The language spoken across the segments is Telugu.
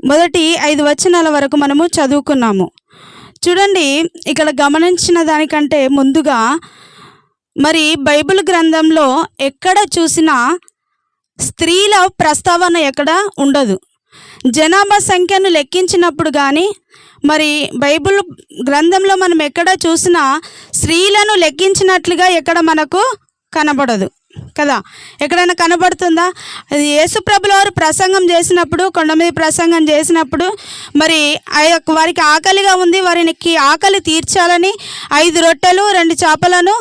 మొదటి ఐదు వచనాల వరకు మనము చదువుకున్నాము. చూడండి ఇక్కడ గమనించిన దానికంటే ముందుగా మరి బైబిల్ గ్రంథంలో ఎక్కడ చూసినా స్త్రీల ప్రస్తావన ఎక్కడ ఉండదు. జనాభా సంఖ్యను లెక్కించినప్పుడు కానీ మరి బైబిల్ గ్రంథంలో మనం ఎక్కడ చూసినా స్త్రీలను లెక్కించినట్లుగా ఎక్కడ మనకు కనబడదు. కదా? ఎక్కడైనా కనబడుతుందా? అది యేసుప్రభుల వారు ప్రసంగం చేసినప్పుడు కొండ మీద ప్రసంగం చేసినప్పుడు మరి వారికి ఆకలిగా ఉంది వారికి ఆకలి తీర్చాలని ఐదు రొట్టెలు రెండు చేపలను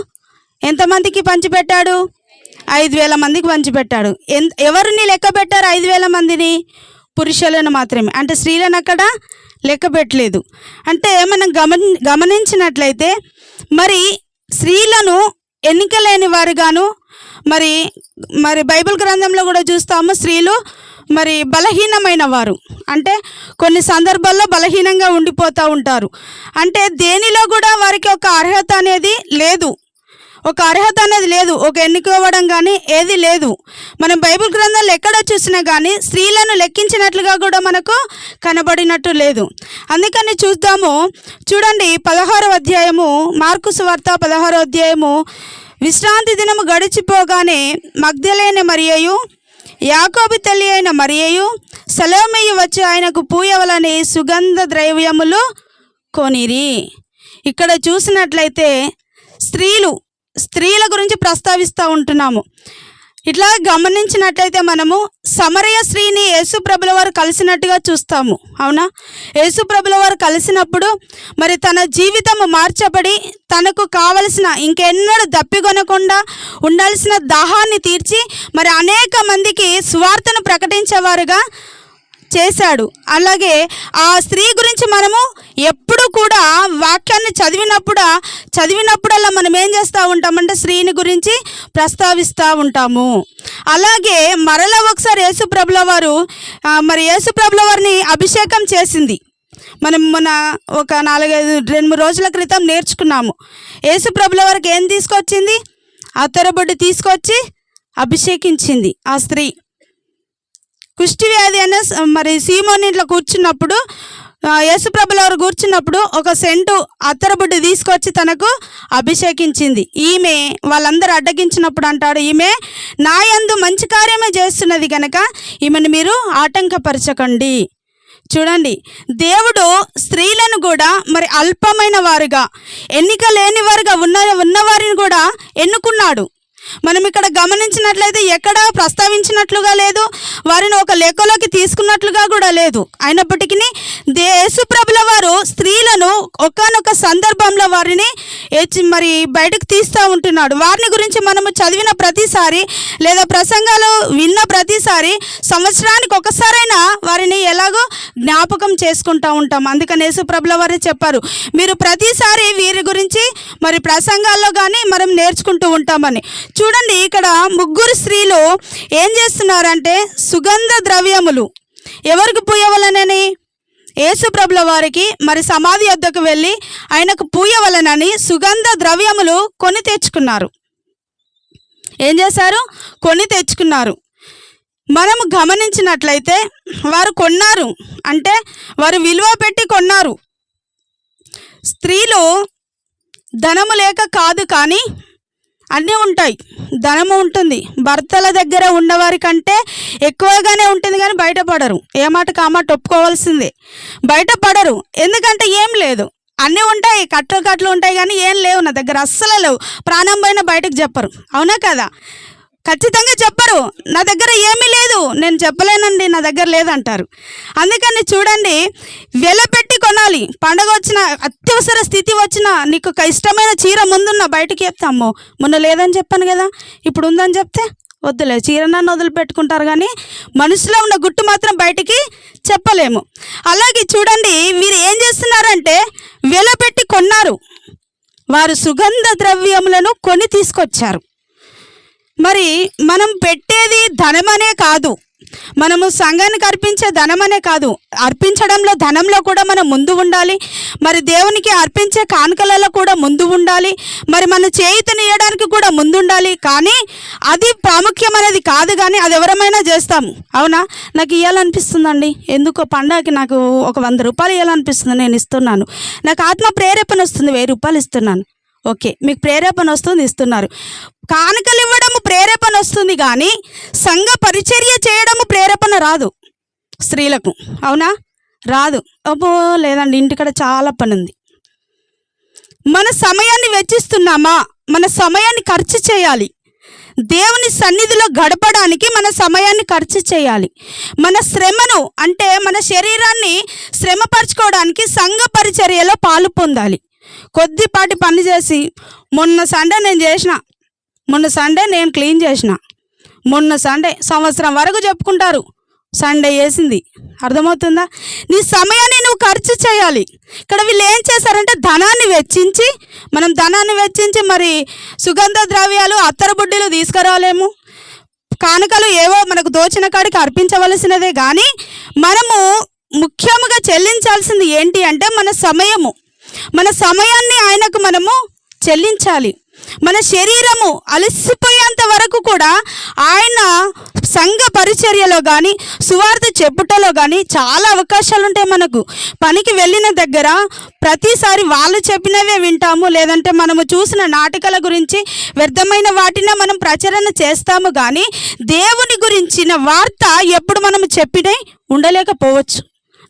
ఎంతమందికి పంచిపెట్టాడు? ఐదు వేల మందికి పంచిపెట్టాడు. ఎన్ ఎవరిని లెక్క పెట్టారు ఐదు వేల మందిని? పురుషులను మాత్రమే. అంటే స్త్రీలను అక్కడ లెక్క పెట్టలేదు. అంటే మనం గమని గమనించినట్లయితే మరి స్త్రీలను ఎన్నిక లేని వారుగాను మరి మరి బైబిల్ గ్రంథంలో కూడా చూస్తాము స్త్రీలు మరి బలహీనమైన వారు అంటే కొన్ని సందర్భాల్లో బలహీనంగా ఉండిపోతూ ఉంటారు. అంటే దేనిలో కూడా వారికి ఒక అర్హత అనేది లేదు. ఒక అర్హత అనేది లేదు. ఒక ఎన్నుకోవడం కానీ ఏది లేదు. మనం బైబిల్ గ్రంథాలు ఎక్కడ చూసినా కానీ స్త్రీలను లెక్కించినట్లుగా కూడా మనకు కనబడినట్టు లేదు. అందుకని చూద్దాము. చూడండి పదహారో అధ్యాయము మార్కు సువార్త పదహారో అధ్యాయము విశ్రాంతి దినము గడిచిపోగానే మగ్ధలైన మరియయు యాకోబి తల్లి అయిన మరియయు సలోమయ్య వచ్చి ఆయనకు పూయవలని సుగంధ ద్రవ్యములు కొనిరి. ఇక్కడ చూసినట్లయితే స్త్రీలు స్త్రీల గురించి ప్రస్తావిస్తూ ఉంటున్నాము. ఇట్లా గమనించినట్లయితే మనము సమరయ స్త్రీని యేసుప్రభుల వారు కలిసినట్టుగా చూస్తాము. అవునా? యేసుప్రభుల వారు కలిసినప్పుడు మరి తన జీవితము మార్చబడి తనకు కావలసిన ఇంకెన్నడూ దప్పికొనకుండా ఉండాల్సిన దాహాన్ని తీర్చి మరి అనేక మందికి స్వార్థను ప్రకటించేవారుగా చేశాడు. అలాగే ఆ స్త్రీ గురించి మనము ఎప్పుడు కూడా వాక్యాన్ని చదివినప్పుడు చదివినప్పుడల్లా మనం ఏం చేస్తూ ఉంటామంటే స్త్రీని గురించి ప్రస్తావిస్తూ ఉంటాము. అలాగే మరలా ఒకసారి యేసుప్రభుల వారు మరి యేసుప్రభుల వారిని అభిషేకం చేసింది. మనం మన ఒక నాలుగైదు రెండు మూడు రోజుల క్రితం నేర్చుకున్నాము. యేసుప్రభుల వారికి ఏం తీసుకొచ్చింది? అత్తరబొడ్డు తీసుకొచ్చి అభిషేకించింది ఆ స్త్రీ. కుష్టి వ్యాధి అనే మరి సీమోని ఇంట్లో కూర్చున్నప్పుడు ఆ, యేసుప్రభుల వారు కూర్చున్నప్పుడు ఒక సెంటు అత్తరబుడ్డు తీసుకొచ్చి తనకు అభిషేకించింది. ఈమె వాళ్ళందరూ అడ్డగించినప్పుడు అంటాడు ఈమె నా యందు మంచి కార్యమే చేస్తున్నది కనుక ఈమెను మీరు ఆటంకపరచకండి. చూడండి దేవుడు స్త్రీలను కూడా మరి అల్పమైన వారుగా ఎన్నిక లేని వారుగా ఉన్న ఉన్నవారిని కూడా ఎన్నుకున్నాడు. మనం ఇక్కడ గమనించినట్లయితే ఎక్కడ ప్రస్తావించినట్లుగా లేదు వారిని ఒక లెక్కలోకి తీసుకున్నట్లుగా కూడా లేదు. అయినప్పటికీ యేసుప్రభుల వారు స్త్రీలను ఒకనొక సందర్భంలో వారిని మరి బయటకు తీస్తూ ఉంటున్నాడు. వారిని గురించి మనము చదివిన ప్రతిసారి లేదా ప్రసంగాలు విన్న ప్రతిసారి సంవత్సరానికి ఒకసారైనా వారిని ఎలాగో జ్ఞాపకం చేసుకుంటూ ఉంటాం. అందుకని యేసుప్రభుల వారే చెప్పారు. మీరు ప్రతిసారి వీరి గురించి మరి ప్రసంగాల్లో కానీ మనం నేర్చుకుంటూ ఉంటామని. చూడండి ఇక్కడ ముగ్గురు స్త్రీలు ఏం చేస్తున్నారంటే సుగంధ ద్రవ్యములు. ఎవరికి పూయవలనని? యేసుప్రభుల వారికి మరి సమాధి వద్దకు వెళ్ళి ఆయనకు పూయవలనని సుగంధ ద్రవ్యములు కొని తెచ్చుకున్నారు. ఏం చేశారు? కొని తెచ్చుకున్నారు. మనము గమనించినట్లయితే వారు కొన్నారు. అంటే వారు విలువ పెట్టి కొన్నారు. స్త్రీలు ధనము లేక కాదు కానీ అన్నీ ఉంటాయి. ధనము ఉంటుంది. భర్తల దగ్గర ఉన్నవారి కంటే ఎక్కువగానే ఉంటుంది కానీ బయటపడరు ఏ మాట కామాట ఒప్పుకోవాల్సిందే బయటపడరు ఎందుకంటే ఏం లేదు. అన్నీ ఉంటాయి. కట్టలు కట్టలు ఉంటాయి కానీ ఏం లేవు నా దగ్గర. అస్సలు లేవు. ప్రాణం పైన బయటకు చెప్పరు. అవునా కదా? ఖచ్చితంగా చెప్పరు. నా దగ్గర ఏమీ లేదు. నేను చెప్పలేనండి నా దగ్గర లేదంటారు. అందుకని చూడండి వెలపెట్టి కొనాలి. పండగ వచ్చిన అత్యవసర స్థితి వచ్చిన నీకు ఒక ఇష్టమైన చీర ముందున్న బయటకి చెప్తాము. మొన్న లేదని చెప్పాను కదా ఇప్పుడు ఉందని చెప్తే వద్దులే. చీరనన్ను వదిలిపెట్టుకుంటారు కానీ మనసులో ఉన్న గుట్టు మాత్రం బయటికి చెప్పలేము. అలాగే చూడండి మీరు ఏం చేస్తున్నారంటే వెలపెట్టి కొన్నారు. వారు సుగంధ ద్రవ్యములను కొని తీసుకొచ్చారు. మరి మనం పెట్టేది ధనమనే కాదు. మనము సంఘానికి అర్పించే ధనమనే కాదు. అర్పించడంలో ధనంలో కూడా మనం ముందు ఉండాలి. మరి దేవునికి అర్పించే కానుకలలో కూడా ముందు ఉండాలి. మరి మన చేయుతనియడానికి కూడా ముందు ఉండాలి కానీ అది ప్రాముఖ్యం అనేది కాదు కానీ అది ఎవరమైనా చేస్తాము అవునా? నాకు ఇవ్వాలనిపిస్తుందండి ఎందుకో పండగకి నాకు ఒక వంద రూపాయలు ఇవ్వాలనిపిస్తుంది నేను ఇస్తున్నాను. నాకు ఆత్మ ప్రేరేపణ వస్తుంది. వెయ్యి రూపాయలు ఇస్తున్నాను. ఓకే. మీకు ప్రేరేపణ వస్తుంది. ఇస్తున్నారు. కానుకలు ఇవ్వడము ప్రేరేపణ వస్తుంది కానీ సంఘ పరిచర్య చేయడము ప్రేరేపణ రాదు స్త్రీలకు. అవునా? రాదు. అబ్బో లేదండి ఇంటికాడ చాలా పని ఉంది మన సమయాన్ని వెచ్చిస్తున్నామా? మన సమయాన్ని ఖర్చు చేయాలి. దేవుని సన్నిధిలో గడపడానికి మన సమయాన్ని ఖర్చు చేయాలి. మన శ్రమను అంటే మన శరీరాన్ని శ్రమపరచుకోవడానికి సంఘ పరిచర్యలో పాలు పొందాలి. కొద్దిపాటి పని చేసి మొన్న సండే నేను చేసిన మొన్న సండే నేను క్లీన్ చేసిన. మొన్న సండే సంవత్సరం వరకు చెప్పుకుంటారు. సండే వేసింది అర్థమవుతుందా? నీ సమయాన్ని నువ్వు ఖర్చు చేయాలి. ఇక్కడ వీళ్ళు ఏం చేశారంటే ధనాన్ని వెచ్చించి మనం ధనాన్ని వెచ్చించి మరి సుగంధ ద్రవ్యాలు అత్తర బుడ్డీలు తీసుకురాలేము. కానుకలు ఏవో మనకు దోచిన కాడికి అర్పించవలసినదే కానీ మనము ముఖ్యముగా చెల్లించాల్సింది ఏంటి అంటే మన సమయము. మన సమయాన్ని ఆయనకు మనము చెల్లించాలి. మన శరీరము అలసిపోయేంత వరకు కూడా ఆయన సంఘ పరిచర్యలో కానీ సువార్త చెప్పుటలో కానీ చాలా అవకాశాలు ఉంటాయి మనకు. పనికి వెళ్ళిన దగ్గర ప్రతిసారి వాళ్ళు చెప్పినవే వింటాము. లేదంటే మనము చూసిన నాటకాల గురించి వ్యర్థమైన వాటినే మనం ప్రచురణ చేస్తాము కానీ దేవుని గురించిన వార్త ఎప్పుడు మనం చెప్పినై ఉండలేకపోవచ్చు.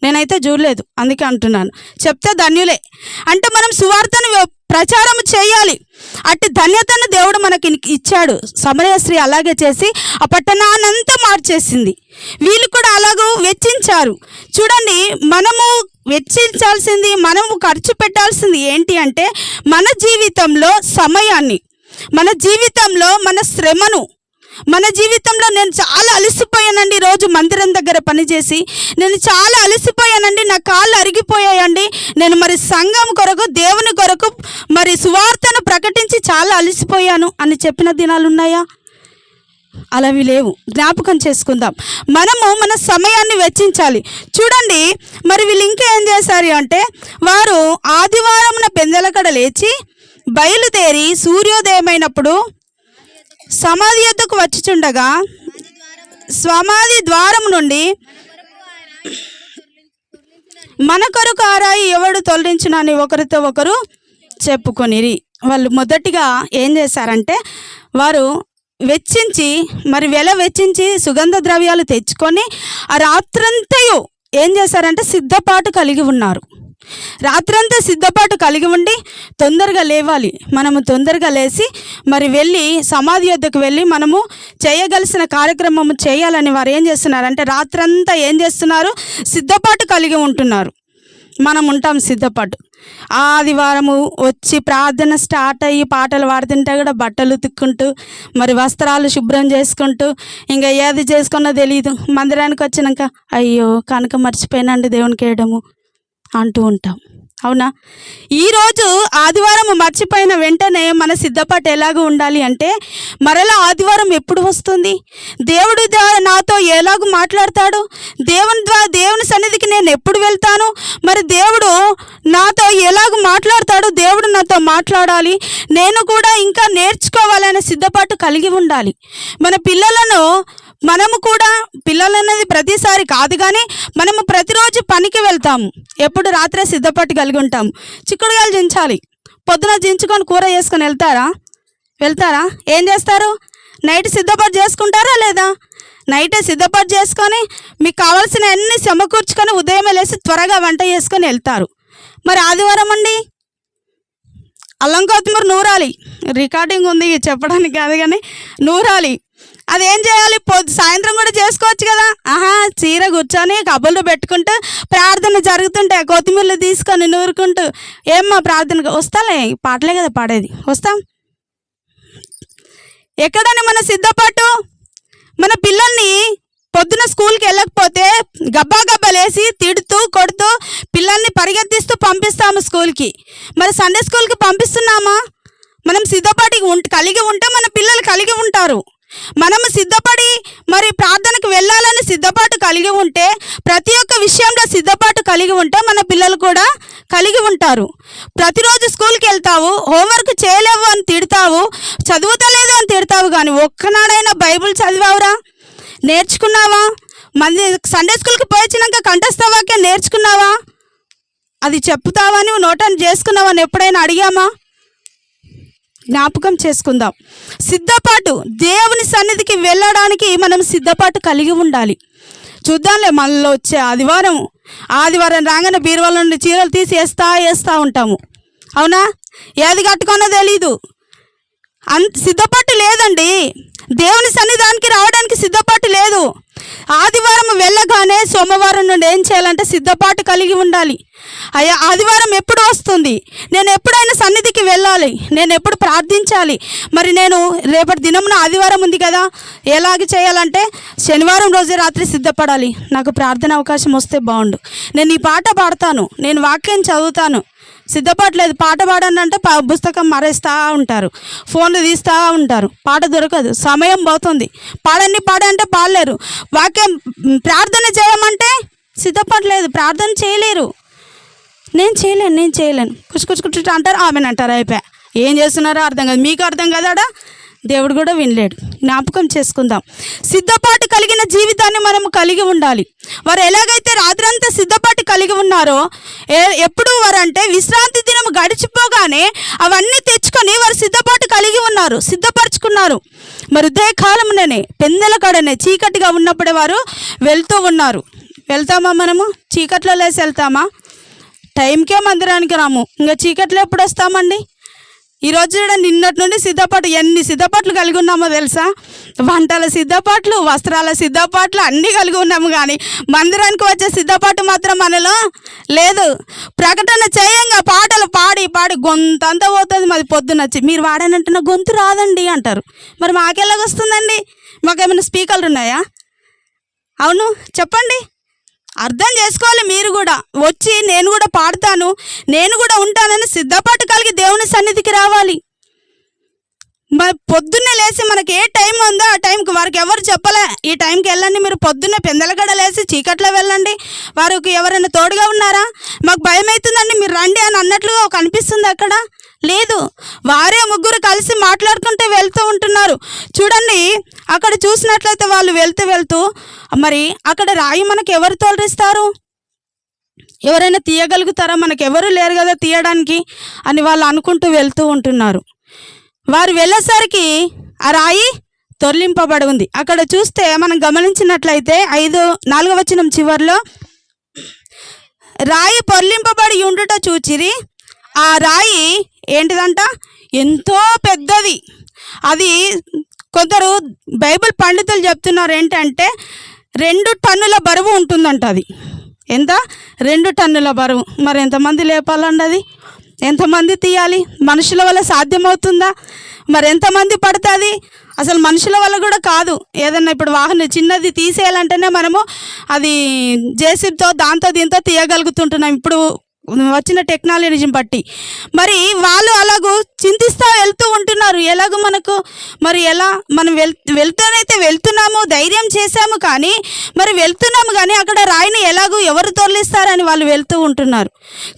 నేనైతే చూడలేదు. అందుకే అంటున్నాను. చెప్తే ధన్యులే. అంటే మనం సువార్తను ప్రచారం చేయాలి. అట్టి ధన్యతను దేవుడు మనకి ఇచ్చాడు. సమరయశ్రీ అలాగే చేసి ఆ పట్టణానంతా మార్చేసింది. వీళ్ళు కూడా అలాగూ వెచ్చించారు. చూడండి మనము వెచ్చించాల్సింది మనము ఖర్చు పెట్టాల్సింది ఏంటి అంటే మన జీవితంలో సమయాన్ని మన జీవితంలో మన శ్రమను మన జీవితంలో నేను చాలా అలసిపోయానండి. రోజు మందిరం దగ్గర పనిచేసి నేను చాలా అలసిపోయానండి. నా కాళ్ళు అరిగిపోయాయండి. నేను మరి సంఘం కొరకు దేవుని కొరకు మరి సువార్తను ప్రకటించి చాలా అలసిపోయాను అని చెప్పిన దినాలు ఉన్నాయా? అలావి లేవు. జ్ఞాపకం చేసుకుందాం. మనము మన సమయాన్ని వెచ్చించాలి. చూడండి మరి వీళ్ళు ఇంకా ఏం చేశారు అంటే వారు ఆదివారమున పెందలకడ లేచి బయలుదేరి సూర్యోదయమైనప్పుడు సమాధి యొద్దకు వచ్చిచుండగా సమాధి ద్వారం నుండి మన కొరకు ఆరాయి ఎవడు తొలగించునని ఒకరితో ఒకరు చెప్పుకొనిరి. వాళ్ళు మొదటిగా ఏం చేశారంటే వారు వెచ్చించి మరి వెల వెచ్చించి సుగంధ ద్రవ్యాలు తెచ్చుకొని ఆ రాత్రంతయు ఏం చేశారంటే సిద్ధపాటు కలిగి ఉన్నారు. రాత్రంతా సిద్ధపాటు కలిగి ఉండి తొందరగా లేవాలి. మనము తొందరగా లేచి మరి వెళ్ళి సమాధి వద్దకు వెళ్ళి మనము చేయగలిసిన కార్యక్రమం చేయాలని వారు ఏం చేస్తున్నారు అంటే రాత్రంతా ఏం చేస్తున్నారు? సిద్ధపాటు కలిగి ఉంటున్నారు. మనం ఉంటాం సిద్ధపాటు. ఆదివారము వచ్చి ప్రార్థన స్టార్ట్ అయ్యి పాటలు పాడుతుంటే కూడా బట్టలు ఉతుక్కుంటూ మరి వస్త్రాలు శుభ్రం చేసుకుంటూ ఇంకా ఏది చేసుకున్నా తెలియదు మందిరానికి వచ్చినాక అయ్యో కనుక మర్చిపోయినండి దేవునికి వేయడము. అంటూ ఉంటాం. అవునా? ఈరోజు ఆదివారం మర్చిపోయిన వెంటనే మన సిద్ధపాటు ఎలాగ ఉండాలి అంటే మరలా ఆదివారం ఎప్పుడు వస్తుంది? దేవుడు నాతో ఎలాగ మాట్లాడతాడు? దేవుని ద్వారా దేవుని సన్నిధికి నేను ఎప్పుడు వెళ్తాను? మరి దేవుడు నాతో ఎలాగ మాట్లాడతాడు? దేవుడు నాతో మాట్లాడాలి. నేను కూడా ఇంకా నేర్చుకోవాలనే సిద్ధపాటు కలిగి ఉండాలి. మన పిల్లలను మనము కూడా పిల్లలు అనేది ప్రతిసారి కాదు కానీ మనము ప్రతిరోజు పనికి వెళ్తాము. ఎప్పుడు రాత్రే సిద్ధపాటు కలిగి ఉంటాము. చిక్కుడుగాయలు దించాలి. పొద్దున దించుకొని కూర చేసుకొని వెళ్తారా? వెళ్తారా? ఏం చేస్తారు? నైట్ సిద్ధపాటు చేసుకుంటారా లేదా? నైటే సిద్ధపాటు చేసుకొని మీకు కావాల్సిన అన్ని సమకూర్చుకొని ఉదయం లేసి త్వరగా వంట చేసుకొని వెళ్తారు. మరి ఆదివారం అండి? అల్లం కొత్తిమీర నూరాలి. రికార్డింగ్ ఉంది చెప్పడానికి కాదు కానీ నూరాలి. అది ఏం చేయాలి? పొద్దు సాయంత్రం కూడా చేసుకోవచ్చు కదా? ఆహా చీర కూర్చొని కబుర్లు పెట్టుకుంటూ ప్రార్థన జరుగుతుంటే కొత్తిమీరలు తీసుకొని నూరుకుంటూ ఏమ్మా ప్రార్థన వస్తాలే పాటలే కదా పాడేది. వస్తాం. ఎక్కడని మన సిద్ధపాటు? మన పిల్లల్ని పొద్దున స్కూల్కి వెళ్ళకపోతే గబ్బా గబ్బలేసి తిడుతూ కొడుతూ పిల్లల్ని పరిగెత్తిస్తూ పంపిస్తాము స్కూల్కి. మరి సండే స్కూల్కి పంపిస్తున్నామా? మనం సిద్ధపాటికి ఉంట కలిగి ఉంటే మన పిల్లలు కలిగి ఉంటారు. మనము సిద్ధపడి మరి ప్రార్థనకు వెళ్ళాలని సిద్ధపాటు కలిగి ఉంటే ప్రతి ఒక్క విషయంలో సిద్ధపాటు కలిగి ఉంటే మన పిల్లలు కూడా కలిగి ఉంటారు. ప్రతిరోజు స్కూల్కి వెళ్తావు హోంవర్క్ చేయలేవు అని తిడతావు చదువుతలేదు అని తిడతావు కానీ ఒక్కనాడైనా బైబిల్ చదివావురా? నేర్చుకున్నావా? మంది సండే స్కూల్కి పోయి వచ్చినాక నేర్చుకున్నావా? అది చెప్తావా నువ్వు చేసుకున్నావా చేసుకున్నావని ఎప్పుడైనా అడిగామా? జ్ఞాపకం చేసుకుందాం. సిద్ధపాటు దేవుని సన్నిధికి వెళ్ళడానికి మనం సిద్ధపాటు కలిగి ఉండాలి. చూద్దాంలే మనలో వచ్చే ఆదివారం. ఆదివారం రాగానే బీరువాల నుండి చీరలు తీసి వేస్తా వేస్తూ ఉంటాము. అవునా? ఏది కట్టుకోనో తెలీదు. అంత సిద్ధపాటు లేదండి. దేవుని సన్నిధానికి రావడానికి సిద్ధపాటు లేదు. ఆదివారం వెళ్ళగానే సోమవారం నుండి ఏం చేయాలంటే సిద్ధపాటు కలిగి ఉండాలి. అయ్యా ఆదివారం ఎప్పుడు వస్తుంది? నేను ఎప్పుడైనా సన్నిధికి వెళ్ళాలి. నేను ఎప్పుడు ప్రార్థించాలి. మరి నేను రేపటి దినమున ఆదివారం ఉంది కదా ఎలాగ చేయాలంటే శనివారం రోజు రాత్రి సిద్ధపడాలి. నాకు ప్రార్థన అవకాశం వస్తే బాగుండు. నేను ఈ పాట పాడతాను. నేను వాక్యం చదువుతాను. సిద్ధపడలేదు. పాట పాడండి అంటే పుస్తకం మరేస్తూ ఉంటారు. ఫోన్లు తీస్తూ ఉంటారు. పాట దొరకదు. సమయం పోతుంది. పాడండి పాడంటే పాడలేరు. వాక్యం ప్రార్థన చేయమంటే సిద్ధపడలేదు. ప్రార్థన చేయలేరు. నేను చేయలేను నేను చేయలేను. కుచ్చు కుచ్చు కుచ్చు అంటారు. ఆమెను అంటారు అయిపోయా. ఏం చేస్తున్నారో అర్థం కాదు. మీకు అర్థం కదా దేవుడు కూడా వినలేడు. జ్ఞాపకం చేసుకుందాం. సిద్ధపాటు కలిగిన జీవితాన్ని మనం కలిగి ఉండాలి. వారు ఎలాగైతే రాత్రంతా సిద్ధపాటు కలిగి ఉన్నారో ఎప్పుడు వారు అంటే విశ్రాంతి దినం గడిచిపోగానే అవన్నీ తెచ్చుకొని వారు సిద్ధపాటు కలిగి ఉన్నారు సిద్ధపరచుకున్నారు. మరి ఉదయకాలంలోనే పెందల కడనే చీకటిగా ఉన్నప్పుడే వారు వెళ్తూ ఉన్నారు. వెళ్తామా మనము? చీకట్లో లేసి వెళ్తామా? టైంకే మందిరానికి రాము. ఇంకా చీకట్లో ఎప్పుడు వస్తామండి? ఈరోజు చూడండి నిన్నటి నుండి సిద్ధపాటు ఎన్ని సిద్ధపాట్లు కలిగి ఉన్నామో తెలుసా? వంటల సిద్ధపాట్లు వస్త్రాల సిద్ధపాట్లు అన్నీ కలిగి ఉన్నాము కానీ మందిరానికి వచ్చే సిద్ధపాటు మాత్రం మనలో లేదు. ప్రకటన చేయంగా పాటలు పాడి పాడి గొంతు అంతా పోతుంది. మాది పొద్దునొచ్చి మీరు వాడానంటున్న గొంతు రాదండి అంటారు. మరి మాకెలాగొస్తుందండి? మాకేమైనా స్పీకర్లు ఉన్నాయా? అవును చెప్పండి. అర్థం చేసుకోవాలి మీరు కూడా. వచ్చి నేను కూడా పాడతాను నేను కూడా ఉంటానని సిద్ధపాటు కలిగి దేవుని సన్నిధికి రావాలి. పొద్దున్నే లేచి మనకి ఏ టైం ఉందో ఆ టైంకి వారికి ఎవరు చెప్పలే ఈ టైంకి వెళ్ళండి మీరు పొద్దున్నే పెందలగడ లేచి చీకట్లో వెళ్ళండి. వారికి ఎవరైనా తోడుగా ఉన్నారా? మాకు భయం అవుతుందండి మీరు రండి అని అన్నట్లుగా కనిపిస్తుంది అక్కడ. లేదు వారే ముగ్గురు కలిసి మాట్లాడుకుంటూ వెళ్తూ ఉంటున్నారు. చూడండి అక్కడ చూసినట్లయితే వాళ్ళు వెళ్తూ వెళ్తూ మరి అక్కడ రాయి మనకు ఎవరు తోలరిస్తారు ఎవరైనా తీయగలుగుతారా? మనకు ఎవరు లేరు కదా తీయడానికి అని వాళ్ళు అనుకుంటూ వెళ్తూ ఉంటున్నారు. వారు వెళ్ళేసరికి ఆ రాయి తొరలింపబడి ఉంది. అక్కడ చూస్తే మనం గమనించినట్లయితే ఐదు నాలుగవ వచనం చివరిలో రాయి పొర్లింపబడి ఉండుట చూచిరి. ఆ రాయి ఏంటిదంట? ఎంతో పెద్దది. అది కొందరు బైబిల్ పండితులు చెప్తున్నారు ఏంటంటే రెండు టన్నుల బరువు ఉంటుందంట అది. ఎంత? రెండు టన్నుల బరువు. మరి ఎంతమంది లేపాలండి అది? ఎంతమంది తీయాలి? మనుషుల వల్ల సాధ్యమవుతుందా? మరి ఎంతమంది పడుతుంది? అసలు మనుషుల వల్ల కూడా కాదు. ఏదన్నా ఇప్పుడు వాహనం చిన్నది తీసేయాలంటేనే మనము అది జేసీబీతో దాంతో దీంతో తీయగలుగుతుంటున్నాం. ఇప్పుడు వచ్చిన టెక్నాలజీని బట్టి. మరి వాళ్ళు అలాగూ చింతిస్తూ వెళ్తూ ఉంటున్నారు. ఎలాగో మనకు మరి ఎలా మనం వెల్ వెళ్తూనైతే వెళ్తున్నాము ధైర్యం చేశాము కానీ మరి వెళ్తున్నాము కానీ అక్కడ రాయిని ఎలాగో ఎవరు తొలిస్తారని వాళ్ళు వెళ్తూ ఉంటున్నారు.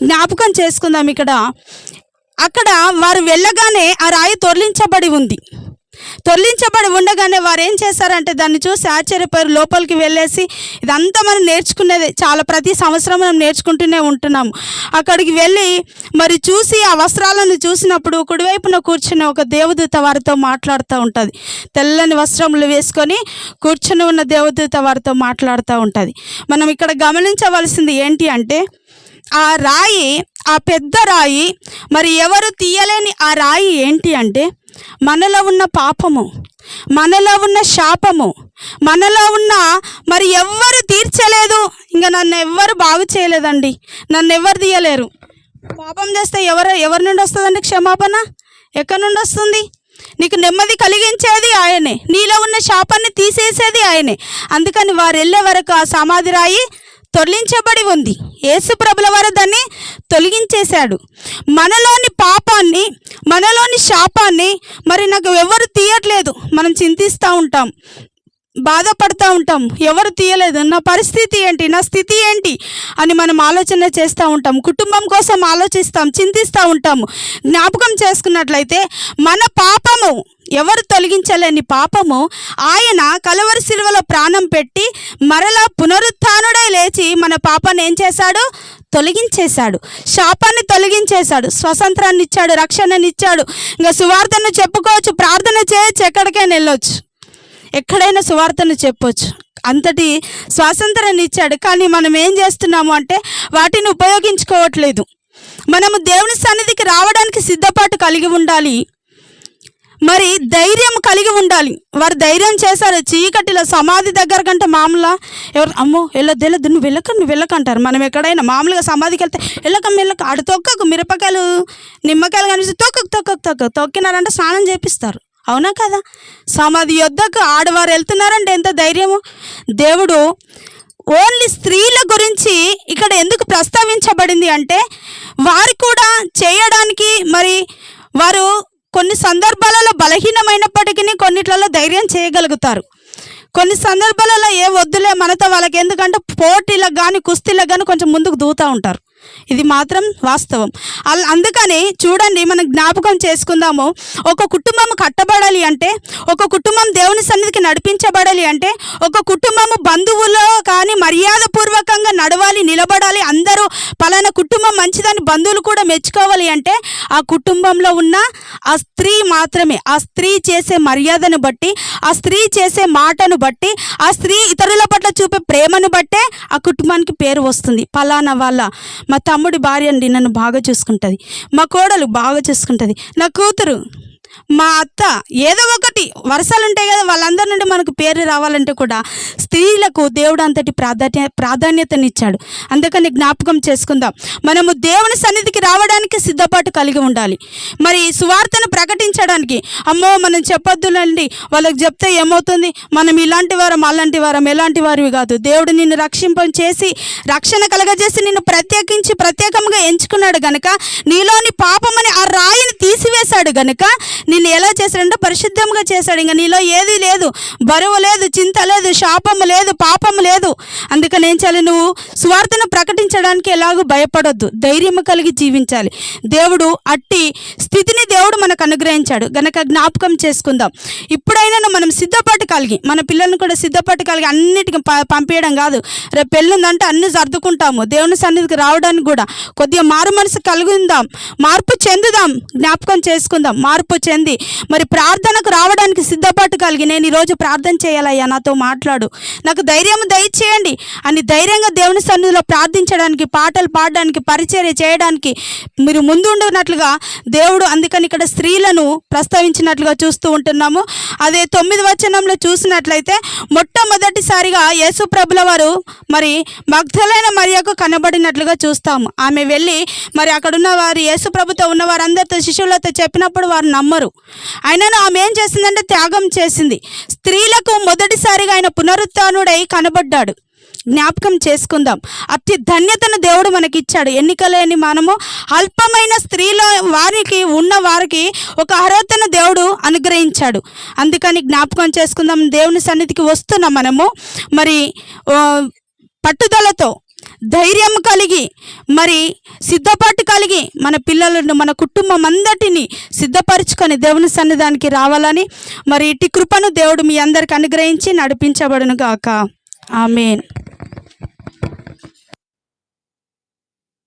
జ్ఞాపకం చేసుకుందాం ఇక్కడ. అక్కడ వారు వెళ్ళగానే ఆ రాయి తొలించబడి ఉంది. తొలగించబడి ఉండగానే వారు ఏం చేశారంటే దాన్ని చూసి ఆశ్చర్యపోయారు. లోపలికి వెళ్ళేసి ఇదంతా మనం నేర్చుకునేది చాలా ప్రతి సంవత్సరం మనం నేర్చుకుంటూనే ఉంటున్నాము. అక్కడికి వెళ్ళి మరి చూసి ఆ వస్త్రాలను చూసినప్పుడు కుడివైపున కూర్చుని ఒక దేవదూత వారితో మాట్లాడుతూ ఉంటుంది. తెల్లని వస్త్రములు వేసుకొని కూర్చుని ఉన్న దేవదూత వారితో మాట్లాడుతూ ఉంటుంది. మనం ఇక్కడ గమనించవలసింది ఏంటి అంటే ఆ రాయి ఆ పెద్ద రాయి మరి ఎవరు తీయలేని ఆ రాయి ఏంటి అంటే మనలో ఉన్న పాపము మనలో ఉన్న శాపము మనలో ఉన్న మరి ఎవ్వరు తీర్చలేదు. ఇంకా నన్ను ఎవ్వరు బాగు చేయలేదండి. నన్ను ఎవ్వరు తీయలేరు. పాపం చేస్తే ఎవరు ఎవరి నుండి వస్తుందండి క్షమాపణ? ఎక్కడి నుండి వస్తుంది? నీకు నెమ్మది కలిగించేది ఆయనే. నీలో ఉన్న శాపాన్ని తీసేసేది ఆయనే. అందుకని వారు వెళ్ళే వరకు ఆ సమాధి రాయి తొలగించబడి ఉంది. యేసుప్రభుల వారు దాన్ని తొలగించేశాడు. మనలోని పాపాన్ని మనలోని శాపాన్ని మరి నాకు ఎవరు తీయట్లేదు. మనం చింతిస్తూ ఉంటాం. బాధపడుతూ ఉంటాం. ఎవరు తీయలేదు. నా పరిస్థితి ఏంటి? నా స్థితి ఏంటి? అని మనం ఆలోచన చేస్తూ ఉంటాం. కుటుంబం కోసం ఆలోచిస్తాం చింతిస్తూ ఉంటాము జ్ఞాపకం చేసుకున్నట్లయితే మన పాపము ఎవరు తొలగించలేని పాపము ఆయన కలవరి శిలువలో ప్రాణం పెట్టి మరలా పునరుత్థానుడై లేచి మన పాపాన్ని ఏం చేశాడు? తొలగించేశాడు. శాపాన్ని తొలగించేశాడు. స్వతంత్రాన్ని ఇచ్చాడు రక్షణనిచ్చాడు ఇంకా సువార్తను చెప్పుకోవచ్చు ప్రార్థన చేయొచ్చు ఎక్కడికైనా వెళ్ళొచ్చు. ఎక్కడైనా సువార్తను చెప్పొచ్చు. అంతటి స్వాతంత్రాన్ని ఇచ్చాడు. కానీ మనం ఏం చేస్తున్నాము అంటే వాటిని ఉపయోగించుకోవట్లేదు. మనము దేవుని సన్నిధికి రావడానికి సిద్ధపాటు కలిగి ఉండాలి. మరి ధైర్యం కలిగి ఉండాలి. వారు ధైర్యం చేశారు. చీకటిలో సమాధి దగ్గర కంటే మామూలుగా ఎవరు అమ్మో వెళ్ళొద్దు వెళ్ళదు నువ్వు వెళ్ళక నువ్వు వెళ్ళకంటారు మనం ఎక్కడైనా మామూలుగా సమాధికి వెళ్తే వెళ్ళక వెళ్ళక. అటు తొక్కకు మిరపకాయలు నిమ్మకాయలు కనిపిస్తే తొక్కకు తొక్కకు తొక్క తొక్కినారంటే స్నానం చేపిస్తారు. అవునా కదా? సమాధి యొద్దకు ఆడవారు వెళ్తున్నారంటే ఎంత ధైర్యము? దేవుడు ఓన్లీ స్త్రీల గురించి ఇక్కడ ఎందుకు ప్రస్తావించబడింది అంటే వారు కూడా చేయడానికి మరి వారు కొన్ని సందర్భాలలో బలహీనమైనప్పటికీ కొన్నిట్లలో ధైర్యం చేయగలుగుతారు. కొన్ని సందర్భాలలో ఏ వద్దులే మనతో వాళ్ళకి ఎందుకంటే పోటీలకు కానీ కుస్తీలకు కానీ కొంచెం ముందుకు దూతూ ఉంటారు. ఇది మాత్రం వాస్తవం. అందుకని చూడండి మనం జ్ఞాపకం చేసుకుందాము. ఒక కుటుంబం కట్టబడాలి అంటే ఒక కుటుంబం దేవుని సన్నిధికి నడిపించబడాలి అంటే ఒక కుటుంబము బంధువులో కానీ మర్యాదపూర్వకంగా నడవాలి నిలబడాలి అందరూ పలానా కుటుంబం మంచిదని బంధువులు కూడా మెచ్చుకోవాలి అంటే ఆ కుటుంబంలో ఉన్న ఆ స్త్రీ మాత్రమే ఆ స్త్రీ చేసే మర్యాదను బట్టి ఆ స్త్రీ చేసే మాటను బట్టి ఆ స్త్రీ ఇతరుల పట్ల చూపే ప్రేమను బట్టే ఆ కుటుంబానికి పేరు వస్తుంది. పలానా వాళ్ళ మా తమ్ముడి భార్య అండి నన్ను బాగా చూసుకుంటుంది. మా కోడలు బాగా చూసుకుంటుంది. నా కూతురు మా అత్త ఏదో ఒకటి వరుసలు ఉంటాయి కదా వాళ్ళందరి నుండి మనకు పేరు రావాలంటే కూడా స్త్రీలకు దేవుడు అంతటి ప్రాధాన్య ప్రాధాన్యతనిచ్చాడు. అందుకని జ్ఞాపకం చేసుకుందాం. మనము దేవుని సన్నిధికి రావడానికి సిద్ధపాటు కలిగి ఉండాలి. మరి సువార్తను ప్రకటించడానికి అమ్మో మనం చెప్పొద్దులండి వాళ్ళకి చెప్తే ఏమవుతుంది? మనం ఇలాంటి వారం అలాంటి వారం ఎలాంటి వారివి కాదు. దేవుడు నిన్ను రక్షింపం చేసి రక్షణ కలగజేసి నిన్ను ప్రత్యేకించి ప్రత్యేకం ఎంచుకున్నాడు గనుక నీలోని పాపమని ఆ రాయిని తీసివేశాడు గనుక నిన్ను ఎలా చేశాడంటే పరిశుద్ధంగా చేశాడు. ఇంకా నీలో ఏది లేదు. బరువు లేదు చింత లేదు శాపము లేదు పాపము లేదు. అందుకని ఏం చేయాలి నువ్వు? స్వార్థను ప్రకటించడానికి ఎలాగూ భయపడొద్దు. ధైర్యం కలిగి జీవించాలి. దేవుడు అట్టి స్థితిని దేవుడు మనకు అనుగ్రహించాడు. గనక జ్ఞాపకం చేసుకుందాం. ఇప్పుడైనా మనం సిద్ధపాటు కలిగి మన పిల్లల్ని కూడా సిద్ధపాటు కలిగి అన్నిటికీ ప పంపించడం కాదు. రేపు పెళ్ళుందంటే అన్ని సర్దుకుంటాము. దేవుని సన్నిధికి రావడానికి కూడా మధ్య మారు మనసు కలుగుందాం. మార్పు చెందుదాం. జ్ఞాపకం చేసుకుందాం. మార్పు చెంది. మరి ప్రార్థనకు రావడానికి సిద్ధపాటు కలిగి నేను ఈరోజు ప్రార్థన చేయాలయ్యా. నాతో మాట్లాడు. నాకు ధైర్యం దయచేయండి. అని ధైర్యంగా దేవుని సన్నిధిలో ప్రార్థించడానికి పాటలు పాడడానికి పరిచర్య చేయడానికి మీరు ముందుండున్నట్లుగా దేవుడు అందుకని ఇక్కడ స్త్రీలను ప్రస్తావించినట్లుగా చూస్తూ ఉంటున్నాము. అదే తొమ్మిది వచనంలో చూసినట్లయితే మొట్టమొదటిసారిగా యేసు ప్రభుల వారు మరి భక్తులైన మరియకు కనబడినట్లుగా చూస్తాము. ఆమె వెళ్ళి మరి అక్కడున్న వారు యేసు ప్రభుతో ఉన్న వారందరితో శిష్యులతో చెప్పినప్పుడు వారు నమ్మరు. అయినను ఆమె ఏం చేసిందంటే త్యాగం చేసింది. స్త్రీలకు మొదటిసారిగా ఆయన పునరుత్డై కనబడ్డాడు. జ్ఞాపకం చేసుకుందాం. అతి ధన్యతను దేవుడు మనకి ఇచ్చాడు ఎన్నికలేని మనము అల్పమైన స్త్రీలో వారికి ఉన్న వారికి ఒక అర్హతను దేవుడు అనుగ్రహించాడు. అందుకని జ్ఞాపకం చేసుకుందాం. దేవుని సన్నిధికి వస్తున్నాం మనము. మరి పట్టుదలతో ధైర్యం కలిగి మరి సిద్ధపాటు కలిగి మన పిల్లలను మన కుటుంబం అందటిని సిద్ధపరచుకొని దేవుని సన్నిధానికి రావాలని మరి ఇటు కృపను దేవుడు మీ అందరికి అనుగ్రహించి నడిపించబడును గాక. ఆమెన్.